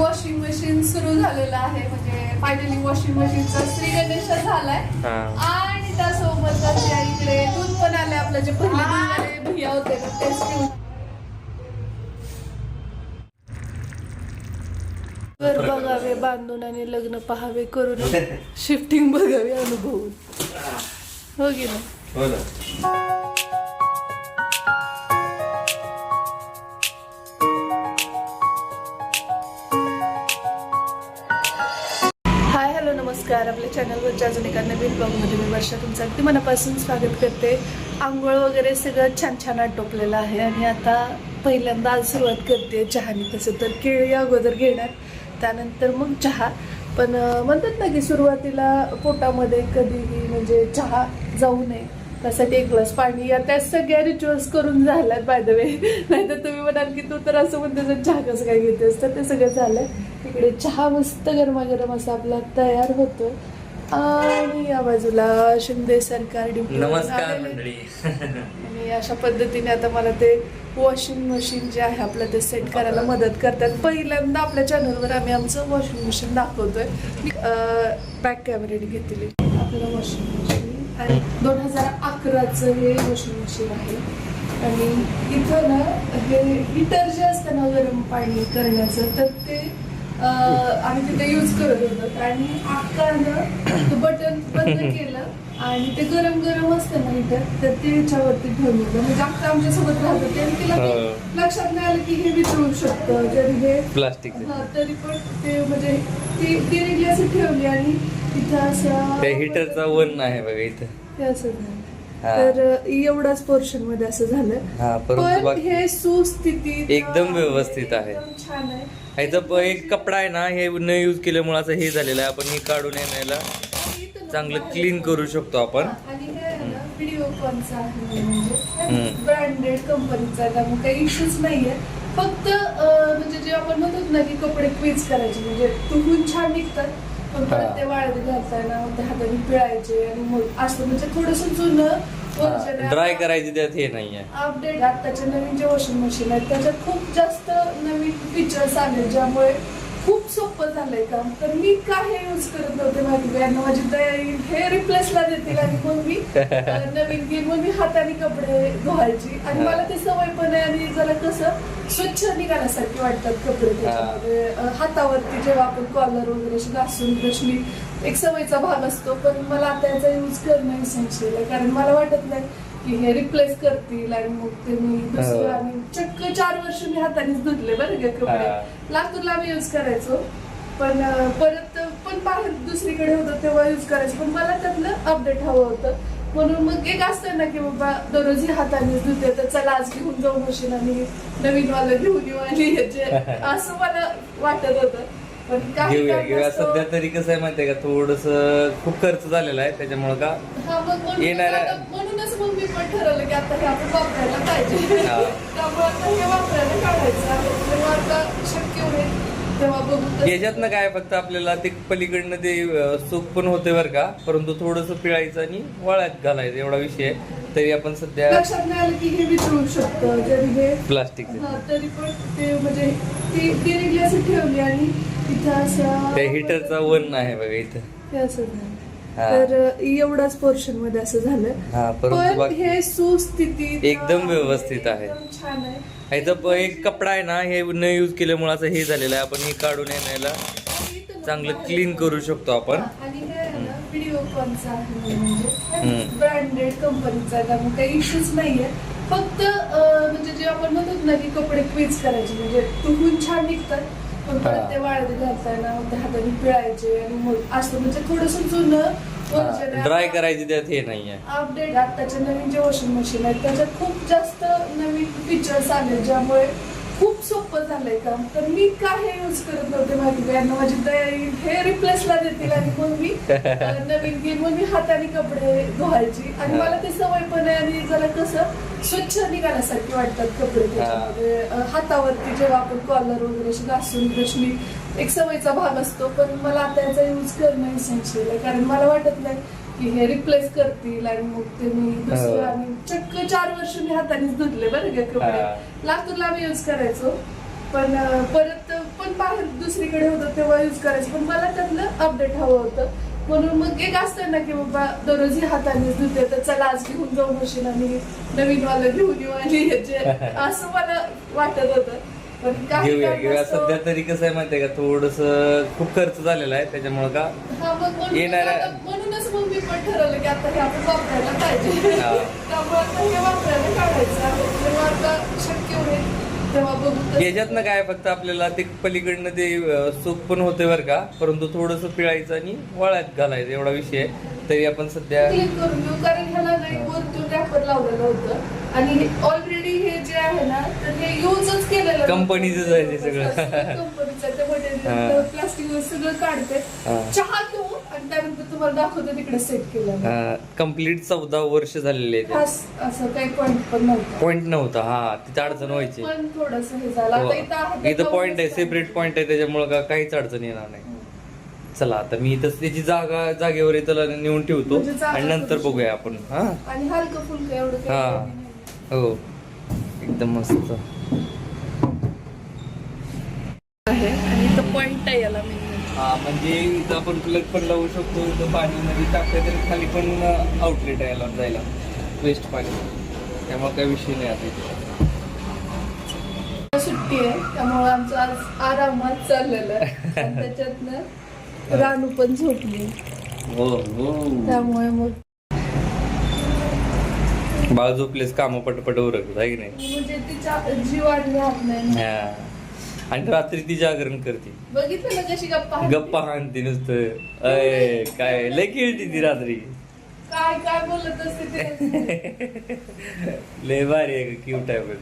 Washing machine सुरू झालेलं आहे. म्हणजे फायनली वॉशिंग मशीनचा श्री गणेश झालाय. हा. आणि त्यासोबत आपल्या इकडे दूध पण आले आपलं जे पहिले भैया होते ना तेच घेऊन घर बघावे बांधून आणि लग्न पहावे करून शिफ्टिंग बघावी अनुभवून. हो की नाही? हो ना. नमस्कार. आपल्या चॅनलवरच्या अजून एका नवीन ब्लॉगमध्ये मी वर्षा तुमचं अगदी मनापासून स्वागत करते. आंघोळ वगैरे सगळं छान छान आटोपलेलं आहे आणि आता पहिल्यांदा आज सुरुवात करते चहानी तसं तर केळी अगोदर घेणार त्यानंतर मग चहा. पण म्हणतात ना की सुरुवातीला पोटामध्ये कधीही म्हणजे चहा जाऊ नये. त्यासाठी एक ग्लास पाणी या त्या सगळ्या रिच्युअल्स करून झाल्यात बाय द वे नाहीतर तुम्ही म्हणाल की तू तर असं म्हणते तर चहा कसं काय घेतेस? तर ते सगळं झालंय. इकडे चहा मस्त गरमागरम असा आपला तयार होतोय आणि या बाजूला शिंदे सरकार आणि अशा पद्धतीने आता मला ते वॉशिंग मशीन जे आहे आपलं ते सेट करायला मदत करतात. पहिल्यांदा आपल्या चॅनलवर आम्ही आमचं वॉशिंग मशीन दाखवतोय. बॅक कॅमेरेने घेतली आपलं वॉशिंग मशीन आणि दोन हजार अकराचं हे वॉशिंग मशीन आहे. आणि इथं ना हे हिटर जे असतं ना गरम पाणी करण्याचं तर ते आम्ही तिथे यूज करत होतो. आणि अक्कानं बटन बंद केलं आणि ते गरम गरम असतं ना हिटर तर ते याच्यावरती ठेवून दिलं. म्हणजे अक्का आमच्यासोबत राहत होते आणि तिला ते हो. लक्षात नाही आलं की हे वितळू शकतं. जरी हे प्लास्टिक तरी पण ते म्हणजे ती डिरेक्टली असं ठेवली आणि तिथं असं त्या हिटरचा वन आहे बघा इथं. ते असं झालं. हा. तर एवढाच पोर्शनमध्ये असं झालं. हा परंतु पण बाकी हे सुस्थितीत एकदम व्यवस्थित आहे. एकदम छान आहे. ह्याचं प- एक कपडा आहे ना हे न यूज केल्यामुळे असं हे झालेलं आहे. आपण हे काढून येण्याला आणि इथं ना चांगलं बाहेर- क्लीन करू शकतो आपण. आणि हे आहे ना व्हिडिओ कॉलचा आहे म्हणजे. हम्म. ब्रँडेड कंपनीचा आहे. त्यामुळे काही इश्यूज नाहीये. फक्त अ, म्हणजे जे आपण म्हणतो ना की कपडे क्वीज करायचे. म्हणजे तुहून छान निघतात. पण परत. ते वाळत घालताना मग ते हाताने पिळायचे आणि मग असं म्हणजे थोडस जुनं आहे. ड्राय करायची त्यात हे नाहीये अपडेट आत्ताचे नवीन जे वॉशिंग मशीन आहेत त्याच्यात खूप जास्त नवीन फीचर्स आले ज्यामुळे खूप सोपं झालंय काम. तर मी काय यूज करत नव्हते माहिती यांना माझी तयारी हे रिप्लेसला देतील आणि मग मी नवीन घेईन मग मी हाताने कपडे धुवायची. आणि मला ते सवय पण आहे आणि जरा कसं स्वच्छ निघाल्यासारखे वाटतात कपडे त्याच्यामध्ये. हातावरती जेव्हा आपण कॉलर वगैरे अशी घासून ब्रशनी एक सवयीचा भाग असतो. पण मला आता याचा यूज करणं इसेन्शियल आहे. कारण मला वाटत नाही की हे रिप्लेस करतील आणि मग ते मी दुसरं. आणि चक्क चार वर्ष मी हातानेच धुतले बरं का. कपडे. लातूरला आम्ही यूज करायचो. पण परत पण बाहेर दुसरीकडे होतं तेव्हा यूज करायचं. पण मला त्यातलं अपडेट हवं होतं. म्हणून मग एक असतं ना की बाबा दररोज ही हातानेच धुते. तर चला आज घेऊन जाऊ मशीन आणि नवीन वाला घेऊन येऊ आणि असं मला वाटत होतं. घेऊया घेऊया. सध्या तरी कसं आहे माहितीये का थोडस खूप खर्च झालेला आहे त्याच्यामुळे का येणाऱ्या- म्हणूनच मग मी पण ठरवलं की आता हे आपण वापरायला पाहिजे. त्यामुळे आता हे वापरायला काढायचं आहे. जेव्हा आता शक्य होईल. तेव्हा बघू तसं. याच्यातनं काय फक्त आपल्याला ते पलीकडनं ते सुख पण होते बरं का परंतु थोडस पिळायचं आणि वळ्यात घालायचं एवढा विषय आहे तरी आपण सध्या लक्षात नाही आलं की हे वितळू शकतं जरी हे प्लास्टिक हा, तरी पण ते म्हणजे ती डिरेक्टली असं ठेवली आणि तिथं असं त्या हिटरचा वन आहे बघा इथं ते असं झालं. तर एवढाच पोर्शनमध्ये असं झालं हा परंतु पण हे सुस्थितीत एकदम व्यवस्थित आहे. छान आहे. ह्याचं एक कपडा आहे ना हे न यूज केल्यामुळे असं हे झालेलं आहे. आपण हे काढून येण्याला चांगलं क्लीन करू शकतो आपण. म्हणजे. ब्रँडेड कंपनीचा त्यामुळे काही इश्यूज नाहीये. फक्त म्हणजे जे आपण म्हणतो ना की कपडे क्वीज करायचे. म्हणजे तुहून छान निघतात. पण परत. ते वाळत घालताना हाताने पिळायचे आणि मग असं म्हणजे थोडस जुनं आहे. ड्राय करायची त्यात हे नाहीये अपडेट आत्ताचे नवीन जे वॉशिंग मशीन आहेत त्याच्यात खूप जास्त नवीन फीचर्स आले ज्यामुळे खूप सोपं झालंय काम. तर मी काय यूज करत नव्हते माहिती का? यांना माझी येईल हे रिप्लेसला देतील आणि मग मी अं, नवीन घेईन. मग मी हाताने कपडे धुवायची. आणि हा. मला ते सवय पण आहे आणि जरा कसं स्वच्छ निघाल्यासारखे वाटतात कपडे त्याच्यामध्ये. अं, हातावरती जेव्हा आपण कॉलर वगैरे अशी घासून ब्रशनी एक सवयीचा भाग असतो. पण मला आता याचा यूज करणं इसेन्शियल आहे. कारण मला वाटत नाही की हे रिप्लेस करतील आणि मग ते मी दुसरं. आणि चक्क चार वर्ष मी हातानेच धुतले बरं का. कपडे. लातूरला आम्ही यूज करायचो. पण परत पण बाहेर दुसरीकडे होतं तेव्हा युज करायचं. पण मला त्यातलं अपडेट हवं होतं. म्हणून मग एक असतं ना की बाबा दररोज ही हातानेच धुते तर चला आज घेऊन जाऊन मशीन आणि नवीन वाला घेऊन येऊ आणि असं मला वाटत होतं. घेऊया घेऊया सध्या तरी कसं आहे माहितीये का? थोडस खूप खर्च झालेला आहे त्याच्यामुळे का? येणाऱ्या- म्हणूनच मग मी पण ठरवलं की आता हे आपण वापरायला पाहिजे. त्यामुळे आता हे वापरायला काढायचं आहे. जेव्हा आता शक्य होईल. याच्यातनं काय फक्त आपल्याला ते पलीकडनं ते सूप पण होते बरं का? परंतु थोडस पिळायचं आणि वाळ्यात घालायचं एवढा विषय आहे. तरी आपण सध्या क्लीन करून घेऊ कारण ह्याला नाही वरतून रॅपर लावलेलं होतं. आणि ऑलरेडी हे जे आहे ना तर हे युजच केलेलं कंपनीचंच आहे ते सगळं. कंपनीचं हा. प्लास्टिक सगळं काढते. हा. चहा तो आणि त्यानंतर तुम्हाला दाखवतो तिकडे सेट केलं कंप्लीट चौदा वर्ष झालेले आहे खास असं काही पॉईंट पण नव्हतं. पॉइंट नव्हता. हा. तिथे अडचण व्हायची. पण थोडस हे झालं. आता इथं आहे हो. इथं पॉइंट आहे सेपरेट पॉइंट आहे. त्याच्यामुळे का काहीच अडचण येणार नाही. चला आता मी इथं त्याची जागा जागेवर इथं नेऊन ठेवतो. म्हणजे जागा आणि नंतर करू बघूया आपण हा? आणि हलकं फुलकं एवढं काही हा. नाही. हो. एकदम मस्त. आहे. आणि इथं पॉइंट आहे याला मी हा म्हणजे इथं आपण प्लग पण लावू शकतो इथं पाणीमध्ये टाकलं तरी खाली पण आउटलेट आहे याला जायला. वेस्ट पाणी. त्यामुळे काही विषय नाही आता इथे. सुट्टी आहे त्यामुळे आमचं आज आरामात चाललेलं आहे. आणि त्याच्यातनं रानू पण झोपली. हो हो. त्यामुळे मग बाळ झोपलेच काम पटपट उरकत आहे की नाही? म्हणजे तिच्या आणि राहत नाही हा. आणि रात्री ती जागरण करते. बघितलं ना कशी गप्पा हाणते? गप्पा हाणते नुसतं. अय काय लय खेळती ती रात्री. काय काय बोलत असते ते? लय भारी आहे क्यूट आहे. अं,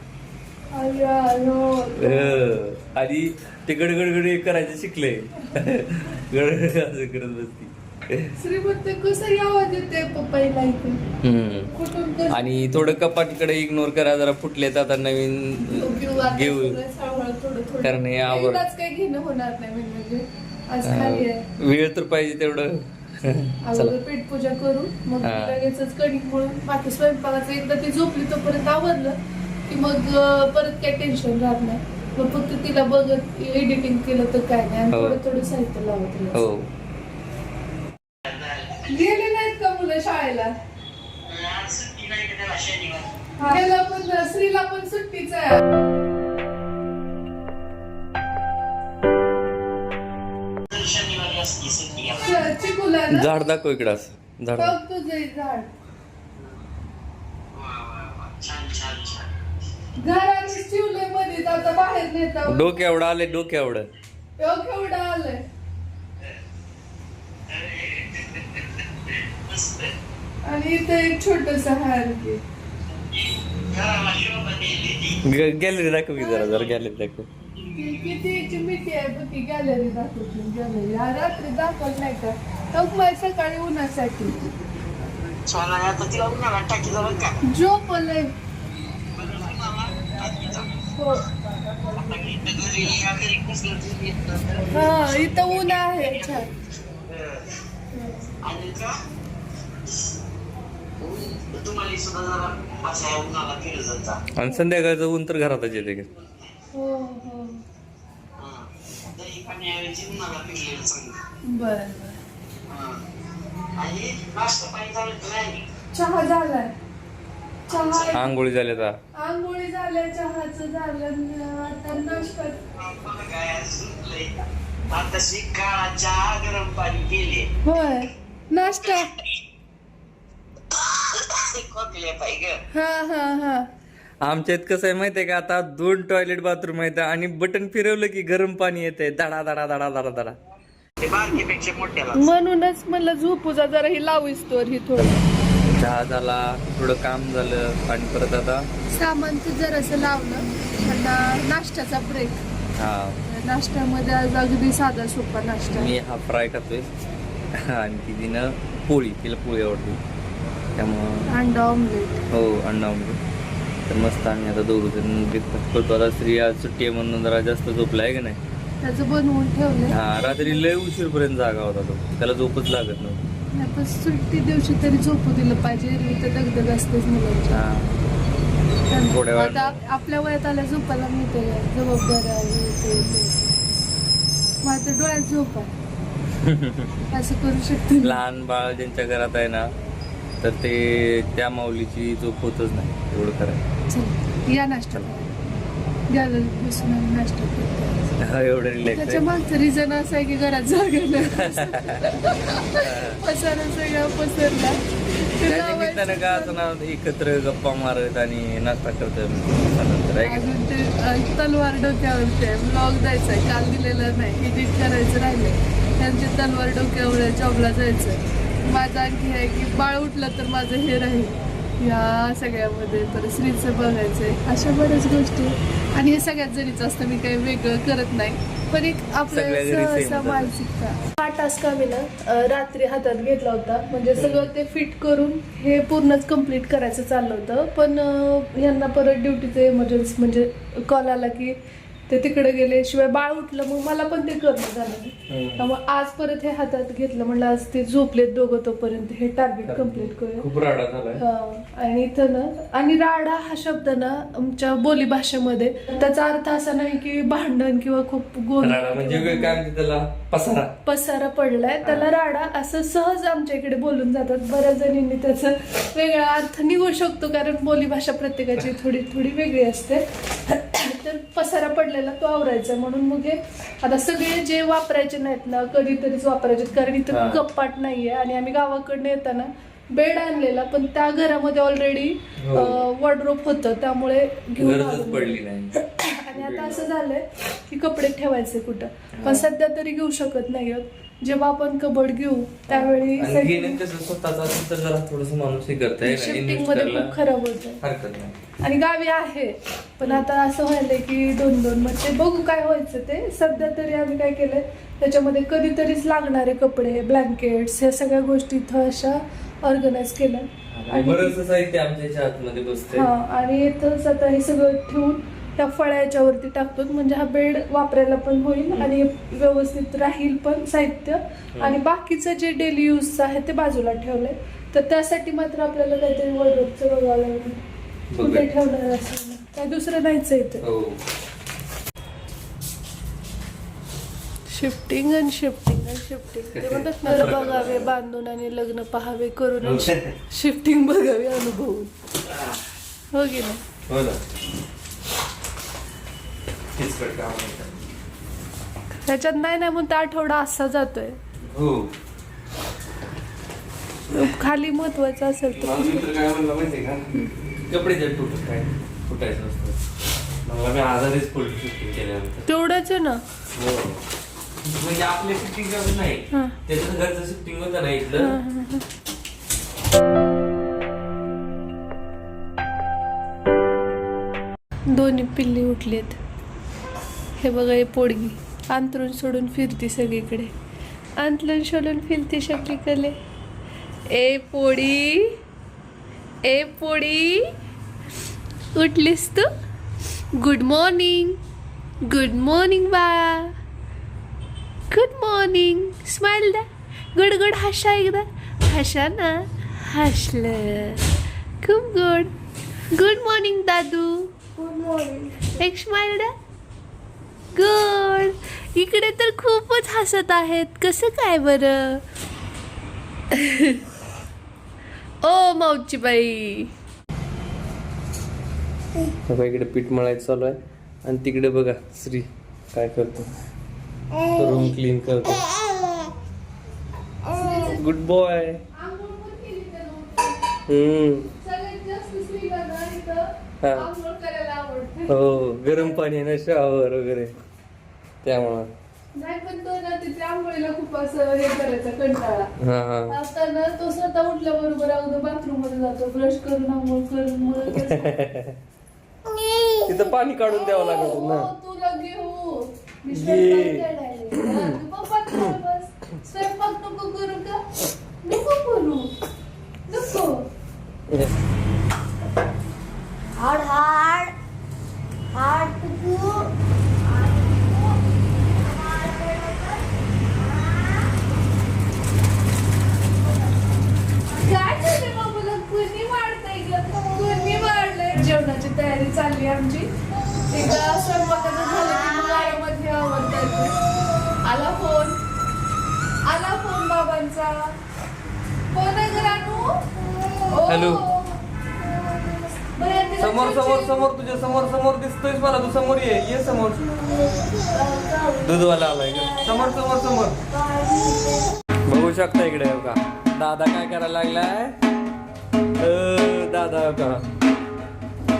आणि ते गडगडगड करायचं शिकले. गडगड असं करत बसती. श्रीमंत पप्पाईला इथे? आणि थोडं कपाटीकडे इग्नोर करा जरा फुटलेत आता नवीन घेऊ. कारण हे आवड- काही घेणं होणार नाही म्हणजे. वेळ तर पाहिजे तेवढं. चला अगोदर पेट पूजा करू मग. लगेचच कणिक म्हणून बाकी स्वयंपाकाचं एकदा ती झोपली तोपर्यंत आवडलं की मग परत काय टेन्शन राहत नाही. मग फक्त तिला बघत एडिटिंग केलं तर काय नाही. आणि हो. थोडं थोडं साहित्य लावत राहायचं. हो. गेले नाहीत का मुलं शाळेला? त्याला पण श्रीला पण सुट्टीच आहे. तर शनिवारी असते सुट्टी आम्हाला. च- चिकूला ना? झाड दाखव इकडं असं. झाड बघ तुझं हे झाड वा वा वा छान छान छान घराने शिवले मध्ये आता बाहेर नेता डोक्या एवढं आले डोक्या एवढं. केवढं आलंय मस्त आणि इथे एक छोटस हार गॅलरी दाखव की जरा जरा गॅलरी दाखव. ती कितीची मिठी आहे बघ की गॅलरी दाखवतो. गॅलरी हा रात्री दाखवत नाही का? तर मग सकाळी उन्हासाठी. सोना आता तिला उन्हाळा टाकी जाऊ का झोप लय हो. हा इथं ऊन आहे. छान आणि संध्याकाळचं ऊन तर घरातच येते का. हो हो. हा. बर चहा झालाय. चहा आंघोळी झाल्या आता. आंघोळी झाल्या चहाचं झालं आता नाश्ता. आता चहा गरम पाणी केले होय नाश्ता. खोकले पाहिजे हा हा. हा आमच्यात कसं आहे माहितीये का? आता दोन टॉयलेट बाथरूम आहेत आणि बटन फिरवलं की गरम पाणी येते दडा दडा दडा दडा दडा ते बारकीपेक्षा मोठ्याला. म्हणूनच म्हणलं झोपूजा जरा ही लावीस तोर ही थोडं. चहा झाला थोडं काम झालं आणि परत आता सामानचं जरासं लावलं आणि नाश्त्याचा ब्रेक हा. नाश्त्यामध्ये आज अगदी साधा सोपा नाश्ता. मी हा फ्राय खातोय. आणि तिनं पोळी तिला पोळी आवडते. त्यामुळं अंडा ऑमलेट हो अंडा आमलेट तर मस्त आम्ही आता दोघं जण ब्रेकफास्ट करतो. आता स्त्री आज सुट्टी आहे म्हणून जरा जास्त झोपला आहे का नाही? त्याचं बनवून ठेवलंय. हा रात्री लय उशीरपर्यंत जागा होता तो. त्याला झोपच लागत नव्हती. आता सुट्टी दिवशी तरी झोपू दिलं पाहिजे एरवी तर दगदग असतेच मुलांच्या हा थोड्या वेळानं. आता आपल्या वयात आल्या झोपायला मिळते जबाबदाऱ्या हे ते ते. माझं डोळ्यात झोप असं करू शकते. लहान बाळ ज्यांच्या घरात आहे ना तर ते त्या माऊलीची झोप होतच नाही एवढं खरं चल या नाश्ता गॅलरी बसून आम्ही नाश्ता करतो आहे. एवढं रिलॅक्स त्याच्या मागचं रिझन असं आहे की घरात जागा नाही. पसारा सगळा पसरला. ते लावायचं निमित्तानं का असं ना एकत्र गप्पा मारत आणि नाश्ता करत नंतर आहे की? अजून ते अ, तलवार डोक्यावरती आहे ब्लॉग द्यायचा आहे. काल दिलेला नाही एडिट करायचं राहिले त्यांची तलवार डोक्यावर आहे जॉबला जायचं माझं आणखी आहे की बाळ उठलं तर माझं हे राहील. या सगळ्यामध्ये तर श्रीचं बघायचं आहे अशा बऱ्याच गोष्टी. आहेत. आणि हे सगळ्यात जणीच असतं मी काही वेगळं करत नाही. पण एक आपल्या सहसा. मानसिकता. हा टास्क आम्ही ना रात्री हातात घेतला होता. म्हणजे सगळं ते फिट करून हे पूर्णच कंप्लीट करायचं चाललं होतं. पण यांना परत ड्युटीचं इमर्जन्सी म्हणजे कॉल आला की ते तिकडे गेले. शिवाय बाळ उठलं मग मला पण ते करणं झालं. त्यामुळे आज परत हे हातात घेतलं. म्हणलं आज ते झोपलेत दोघं तोपर्यंत. हे टार्गेट कंप्लीट करूया. हा, आणि इथं ना आणि राडा हा शब्द ना आमच्या बोली भाषेमध्ये त्याचा अर्थ असा नाही की भांडण किंवा खूप गोल म्हणजे काय त्याला? पसारा. पसारा पडलाय. त्याला राडा असं सहज आमच्या इकडे बोलून जातात. बऱ्याच जणींनी त्याचा वेगळा अर्थ निघू शकतो कारण बोली भाषा प्रत्येकाची थोडी थोडी वेगळी असते. तर पसारा पडलेला तो आवरायचा. म्हणून मग हे आता सगळे जे वापरायचे नाहीत ना कधीतरीच वापरायचे कारण हा. इथं कपाट नाहीये. आणि आम्ही गावाकडनं येताना बेड आणलेला पण त्या घरामध्ये ऑलरेडी हो. वॉर्डरोप होतं. त्यामुळे घेऊन. पडली नाही. आणि आता असं झालंय की कपडे ठेवायचे कुठं? पण सध्या तरी घेऊ शकत नाही. जेव्हा आपण कबड घेऊ त्यावेळी शिफ्टिंगमध्ये खूप खराब होतं आणि गावी आहे. पण आता असं व्हायलंय की दोन दोन मग ते बघू काय व्हायचं ते. सध्या तरी आम्ही काय केलंय त्याच्यामध्ये कधीतरीच लागणारे कपडे ब्लँकेट्स ह्या सगळ्या गोष्टी इथं अशा ऑर्गनाईज केल्या आणि बरंच साहित्य आमच्या ह्याच्या आतमध्ये बसते हा आणि इथंच आता हे सगळं ठेवून त्या फळ्या याच्यावरती टाकतो म्हणजे हा बेड वापरायला पण होईल आणि व्यवस्थित राहील पण साहित्य. आणि बाकीचं जे डेली यूजचं आहे ते बाजूला ठेवलंय. तर त्यासाठी मात्र आपल्याला काहीतरी वॉर्डरोबचं बघावं लागेल. कुठे. ठेवणार असेल काय दुसरं नाहीच इथं. हो. शिफ्टिंग आणि शिफ्टिंग आणि शिफ्टिंग ते म्हणतात ना बघावे बांधून आणि लग्न पहावे करून शिफ्टिंग बघावी अनुभवून. हो की नाही काम. त्याच्यात नाही नाही म्हणून आठवडा असा जातोय. हो. खाली महत्वाचं असेल तर. माझं मित्र काय म्हणलं माहितीये का? कपडे जर तुटत काय फुटायचं असतं. मला मी आजारीच फुल शिफ्टिंग केल्यानंतर. तेवढंच आहे ना? हो. म्हणजे आपले शिफ्टिंग नाही. हा. त्याचं घरचं शिफ्टिंग होतं ना इथलं. दोन्ही पिल्ली उठलेत. हे बघा हे पोडगी अंतरून सोडून फिरती सगळीकडे. अंतरून सोडून फिरती सगळीकडे ए पोडी. ए पोडी. उठलीस तू? गुड मॉर्निंग गुड मॉर्निंग बा. गुड मॉर्निंग स्माइल द्या गुड गुड हसा एकदा. हसा ना? हसलं खूप गुड गुड मॉर्निंग दादू. गुड मॉर्निंग एक स्माइल द्या गॉड. इकडे तर खूपच हसत आहेत. कसं काय बरं? ओ मावची बाई बघा इकडे पीठ मळायचं चालू आहे. आणि तिकडे बघा श्री काय करतो. रूम क्लीन करतो. Good boy. हम्म. हो. गरम पाणी आहे ना शावर वगैरे. त्यामुळं. नाही पण तो ना तिथे आंघोळीला खूप असं हे करायचा कंटाळा. हा हा. आता ना तो स्वतः उठल्याबरोबर अगोदर बाथरूममध्ये जातो ब्रश करून आंघोळ करून मग तिथं पाणी काढून द्यावं लागत हो, ना तुला घेऊ मी घे. स्वयंपाक करायला. हा, तू पप्पा कर बस. स्वयंपाक नको करू का? नको करू. नको.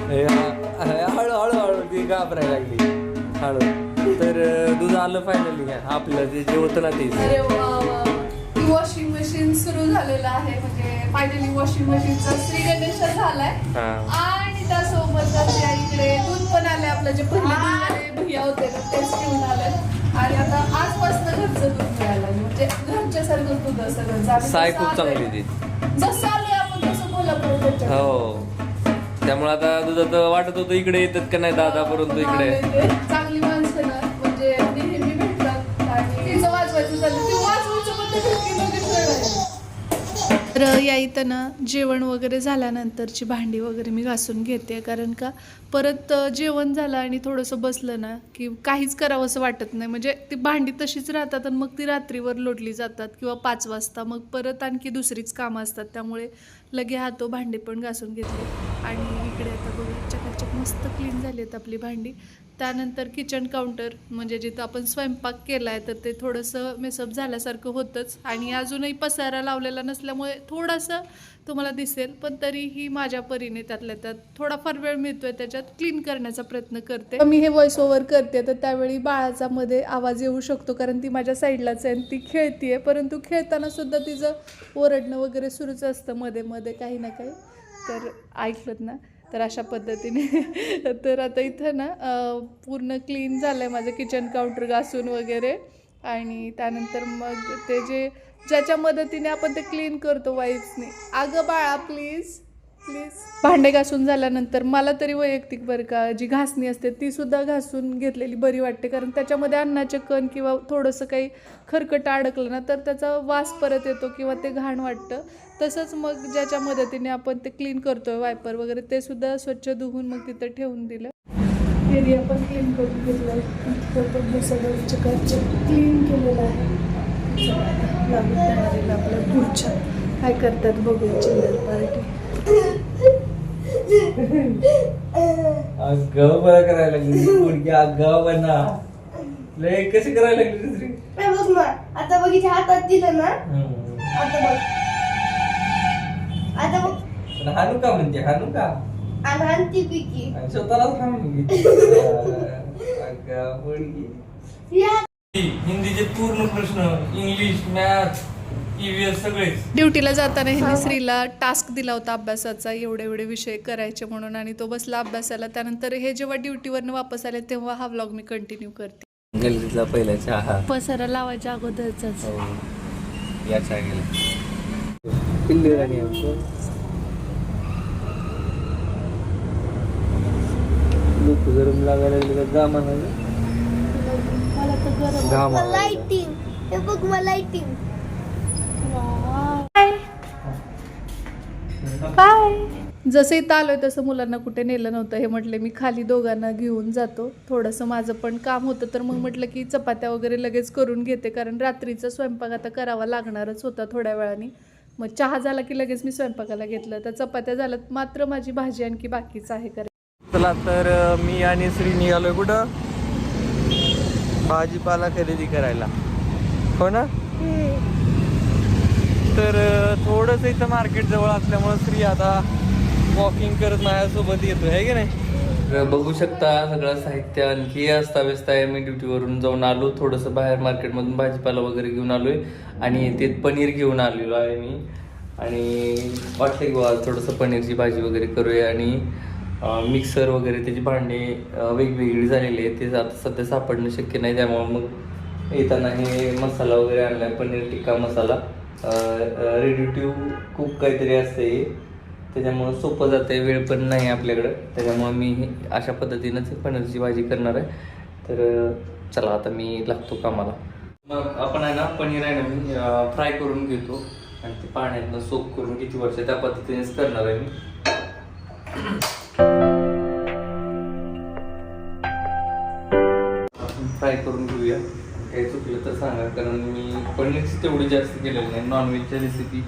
हे, हा- हे, हळू ती घाबरायला लागली. हळू. तर दूध आलं फायनली आपलं जे जे होतं ना ते अरे वा वा. वॉशिंग मशीन सुरू झालेलं आहे. म्हणजे फायनली वॉशिंग मशीनचा श्री गणेश झालाय. हा. आणि त्यासोबत त्या इकडे दूध पण आले आपलं जे पहिले भैया होते ना तेच घेऊन आले आणि आता आजपासून घरचं दूध मिळालं म्हणजे घरच्या सारखं दूध असं घरचं. आम्ही साय जसं खूप चांगली होती. जसं आलोय आपण तसं कोल्हापूर हो. त्यामुळे आता दुधाचं वाटत होतं इकडे येतात का नाही दादा परंतु इकडे? चांगली तर या इथं ना जेवण वगैरे झाल्यानंतरची भांडी वगैरे मी घासून घेते. कारण का परत जेवण झालं आणि थोडंसं बसलं ना की काहीच करावंसं वाटत नाही. म्हणजे ती भांडी तशीच राहतात आणि मग ती रात्रीवर लोटली जातात किंवा पाच वाजता. मग परत आणखी दुसरीच कामं असतात. त्यामुळे लगे हातो भांडी पण घासून घेतले आणि इकडे आता बघा मस्त क्लीन झाली आहेत आपली भांडी. त्यानंतर किचन काउंटर म्हणजे जिथं आपण स्वयंपाक केला आहे तर ते थोडंसं मेसअप झाल्यासारखं होतंच. आणि अजूनही पसारा लावलेला नसल्यामुळे थोडंसं तुम्हाला दिसेल पण तरीही माझ्या परीने त्यातल्या त्यात थोडाफार वेळ मिळतोय त्याच्यात क्लीन करण्याचा प्रयत्न करते. मी हे व्हॉइस ओव्हर करते तर त्यावेळी बाळाचा मध्ये आवाज येऊ शकतो कारण ती माझ्या साईडलाच आहे आणि ती खेळतीये. परंतु खेळताना सुद्धा तिचं ओरडणं वगैरे सुरूच असतं मध्ये मध्ये काही ना काही. तर ऐकलं ना? तर अशा पद्धतीने. तर आता इथं ना पूर्ण क्लीन झालं आहे माझं किचन काउंटर घासून वगैरे. आणि त्यानंतर मग ते जे ज्याच्या मदतीने आपण ते क्लीन करतो वाईफ्सने अगं बाळा प्लीज प्लीज भांडे घासून झाल्यानंतर मला तरी वैयक्तिक बरं का जी घासणी असते ती सुद्धा घासून घेतलेली बरी वाटते. कारण त्याच्यामध्ये अन्नाचे कण किंवा थोडंसं काही खरकट अडकलं ना तर त्याचा वास परत येतो किंवा ते घाण वाटतं. तसंच मग ज्याच्या मदतीने आपण ते क्लीन करतोय वायपर वगैरे ते सुद्धा स्वच्छ धुवून मग तिथं ठेवून दिलं. एरिया पण क्लीन करून घेतलं इतकं पण हे सगळं क्लीन केलेलं आहे. लागून आपल्या पुढच्या काय करतात बघूया चिल्ड्रन पार्टी. अगाव बरं करायला लागली मुलगी अगाव बना. लय कशी करायला लागली दुसरी? बघ ना आता बघ इथे हातात दिलं ना. आता बघ. आता हानू का म्हणते हानू का आणि पिकी आणि स्वतःलाच हाणून घेते. अगाव मुलगी. या. हिंदीचे पूर्ण प्रश्न इंग्लिश मॅथ ईव्हीएस सगळेच. ड्युटीला जाताना ह्यांनी श्रीला टास्क दिला होता अभ्यासाचा एवढे एवढे विषय करायचे म्हणून आणि तो बसला अभ्यासाला. त्यानंतर हे जेव्हा ड्युटीवरनं वापस आले तेव्हा हा व्लॉग मी कंटिन्यू करते. गल्लीतला पहिला चहा. पसारा लावायच्या अगोदरचाच. हो या चहा गेला पिल्लू राणी लोक गरम लागायला लागले का जा घाम लाइटिंग हे बघ मला लाइटिंग जसं इथं आलोय तसं मुलांना कुठे नेलं नव्हतं. हे म्हटले मी खाली दोघांना घेऊन जातो. थोडंसं माझं पण काम होतं. तर मग म्हटलं की चपात्या वगैरे लगेच करून घेते कारण रात्रीचा स्वयंपाक आता करावा लागणारच होता थोड्या वेळाने. मग चहा झाला की लगेच मी स्वयंपाकाला घेतलं. तर चपात्या झाल्यात. मात्र माझी भाजी आणखी बाकीच आहे करे चला तर मी आणि श्री निघालोय कुठं? भाजीपाला खरेदी करायला. हो ना? तर थोडंसं इथं मार्केट जवळ असल्यामुळं श्री आता वॉकिंग करत माझ्यासोबत येतो आहे की नाही? बघू शकता सगळं साहित्य आणखी अस्ताव्यस्त आहे. मी ड्युटीवरून जाऊन आलो. थोडंसं बाहेर मार्केटमधून भाजीपाला वगैरे घेऊन आलोय. आणि ते पनीर घेऊन आलेलो आहे मी. आणि वाटलं की बुवा थोडंसं पनीरची भाजी वगैरे करूया. आणि मिक्सर वगैरे त्याची भांडी वेगवेगळी झालेली आहे ते आता सध्या सापडणं शक्य नाही. त्यामुळे मग येताना हे मसाला वगैरे आणला paneer tikka masala. Ready to cook काहीतरी असते हे त्याच्यामुळं सोपं जाते वेळ पण नाही आपल्याकडं. त्याच्यामुळं मी अशा पद्धतीनंच पनीरची भाजी करणार आहे. तर चला आता मी लागतो कामाला. मग आपण आहे ना पनीर आहे ना मी फ्राय करून घेतो. आणि ते पाण्यातनं सोप करून किती वर्ष त्या पद्धतीनेच करणार आहे मी. फ्राय करून घेऊया. काही चुकलं तर सांगा कारण मी पनीरची तेवढी जास्त केलेली नाही. नॉनव्हेजच्या रेसिपी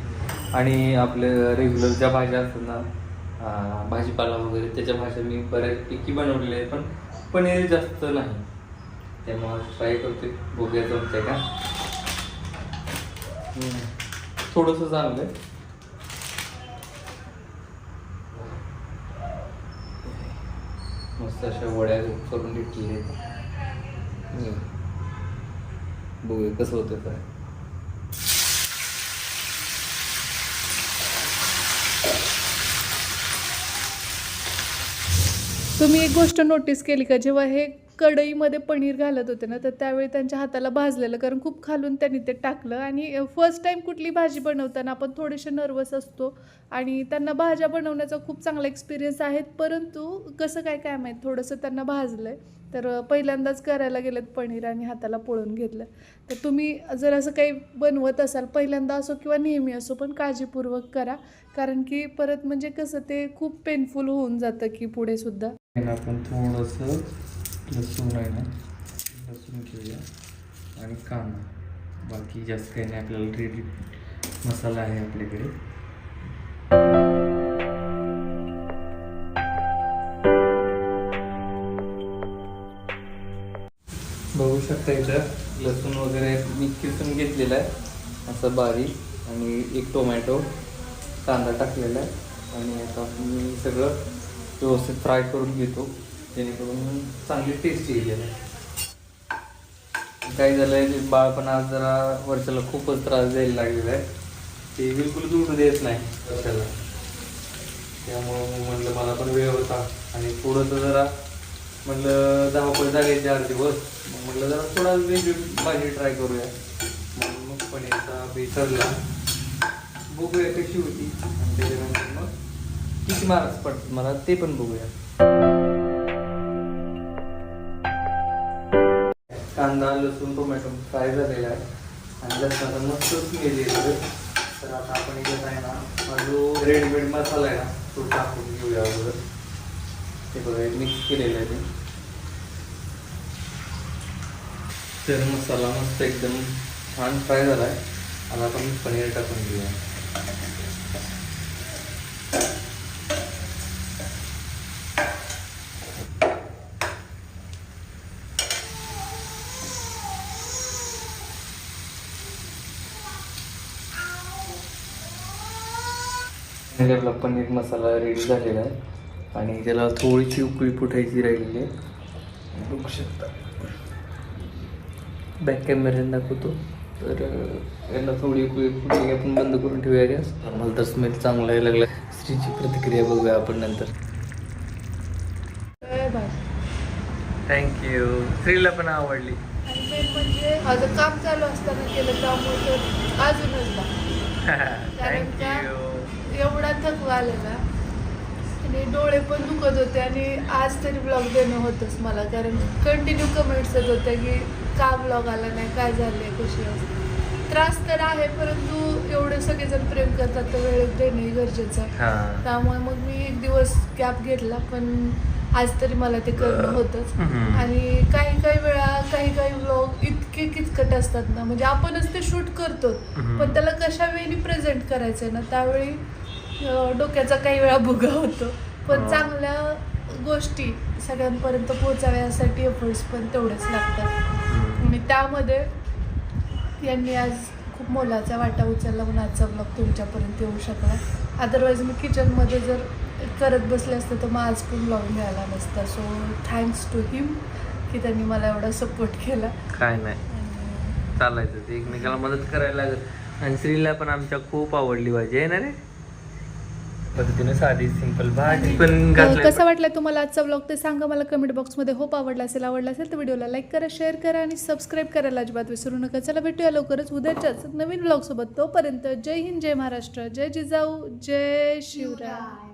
आणि आपल्या रेग्युलर ज्या भाज्या असतात ना भाजीपाला वगैरे त्याच्या भाज्या मी बऱ्यापैकी बनवलेल्या आहे पण पनीर जास्त नाही. त्यामुळे ट्राय करते बघूया जमते का? थोडंसं चांगलं आहे मस्त अशा वड्या करून घेतलेल्या आहेत. बघूया कसं होतं काय तुम्ही एक गोष्ट नोटीस केली का? जेव्हा हे कढईमध्ये पनीर घालत होते ना तर त्यावेळी त्यांच्या हाताला भाजलेलं कारण खूप खालून त्यांनी ते टाकलं. आणि फर्स्ट टाइम कुठली भाजी बनवताना आपण थोडेसे नर्वस असतो आणि त्यांना भाज्या बनवण्याचा खूप चांगला एक्सपिरियन्स आहेत परंतु कसं काय काय माहीत? थोडंसं त्यांना भाजलं आहे तर पहिल्यांदाच करायला गेलेत पनीर आणि हाताला पळून घेतलं. तर तुम्ही जर असं काही बनवत असाल पहिल्यांदा असो किंवा नेहमी असो पण काळजीपूर्वक करा. कारण की परत म्हणजे कसं ते खूप पेनफुल होऊन जातं की पुढे सुद्धा. आपण थोडंसं लसूण आहे ना लसूण घेऊया आणि कांदा. बाकी जास्त काही नाही आपल्याला रेडी मसाला आहे आपल्याकडे. शकता इथं लसूण वगैरे मी किसून घेतलेला आहे. असं बारीक आणि एक टोमॅटो कांदा टाकलेला आहे. आणि आता मी सगळं व्यवस्थित फ्राय करून घेतो. जेणेकरून चांगली टेस्ट येईल काय झालं आहे बाळ पण आज जरा वर्षाला खूपच त्रास द्यायला लागलेला आहे. ते बिलकुल दूर देत नाही वर्षाला. त्यामुळं म्हटलं मला पण वेळ होता. आणि थोडंसं जरा म्हणलं धावपळ झाली चार दिवस. मग म्हटलं जरा थोडा वेगळी भाजी ट्राय करूया. मग मग पनीरचा बेसरला बघूया कशी होती. आणि त्याच्यानंतर मग किती मार्क्स पडतात मला ते पण बघूया. कांदा लसूण टोमॅटो फ्राय झालेला आहे. आणि लसणाचा मस्त स्मेल तर आता आपण इथे आहे ना हा जो रेडीमेड मसाला आहे ना तो टाकून घेऊया अगोदर. ते बघा मिक्स केलेलं आहे ते. तर मसाला मस्त एकदम छान फ्राय झाला आहे आता आपण पनीर टाकून घेऊया. आपला पनीर मसाला रेडी झालेला आहे. आणि त्याला थोडीशी उकळी फुटायची राहिलेली आहे. बघू शकता. बॅक कॅमेऱ्याने दाखवतो. तर याला थोडी उकळी फुटली की आपण बंद करून ठेवूया गॅस. मला तर स्मेल चांगला यायला लागला. स्त्रीची प्रतिक्रिया बघूया आपण नंतर. थँक्यू स्त्रीला पण आवडली. म्हणजे माझं काम चालू असताना केलं त्यामुळे तर अजूनच एवढा थकवा आलेला. आणि डोळे पण दुखत होते आणि आज तरी ब्लॉग देणं होतंच मला कारण कंटिन्यू कमेंट्स येत होत्या की का ब्लॉग आला नाही काय झाले कशी त्रास तर आहे परंतु एवढे सगळेजण प्रेम करतात तर वेळेत देणंही गरजेचं आहे. हां. त्यामुळे मग मी एक दिवस गॅप घेतला पण आज तरी मला ते करणं होतंच. आणि काही काही वेळा काही काही व्लॉग इतके किचकट असतात ना म्हणजे आपणच ते शूट करतो. पण त्याला कशा वेळी प्रेझेंट करायचं ना त्यावेळी डोक्याचा काही वेळा भुगा होतो. पण. चांगल्या गोष्टी सगळ्यांपर्यंत पोहोचाव्यासाठी एफर्ट्स पण तेवढेच लागतात. आणि त्यामध्ये यांनी आज खूप मोलाचा वाटा उचलला म्हणून आजचा ब्लॉग तुमच्यापर्यंत येऊ शकला. अदरवाईज मी किचनमध्ये जर करत बसले असते तर मग आज पण ब्लॉग मिळाला नसता. सो थँक्स टू हिम की त्यांनी मला एवढा सपोर्ट केला. काय नाही. चालायचं ते. एकमेकाला मदत करायला लागत. आणि स्त्रीला पण आमच्या खूप आवडली आहे ना रे? पद्धतीने साधी सिंपल भाजी. पण कसा वाटला तुम्हाला आजचा ब्लॉग ते सांगा मला कमेंट बॉक्समध्ये होप आवडला असेल आवडला असेल तर व्हिडिओला लाईक करा शेअर करा आणि सबस्क्राईब करायला अजिबात विसरू नका. चला भेटूया लवकरच उद्याच्याच नवीन ब्लॉगसोबत तोपर्यंत जय हिंद जय महाराष्ट्र जय जिजाऊ जय शिवराय.